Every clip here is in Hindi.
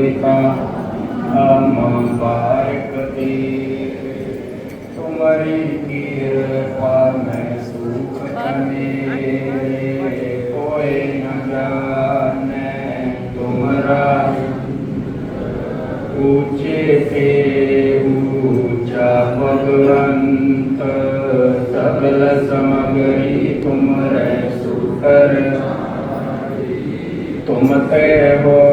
पिता हम बारक तुम्हारी कृपा में सुख कने कोई न जाने तुम्हारा ऊँचे से ऊँचा भगवंत सकल समगरी तुम्हारे सुकर तुम ते हो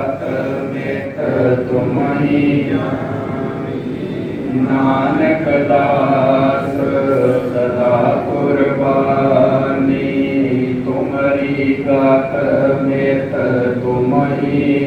तुम्हारी तुम ही नानक दास सदा कुर्बानी तुम्हारी गात बेत तुम ही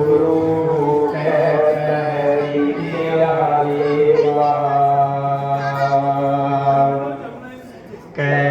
Okay.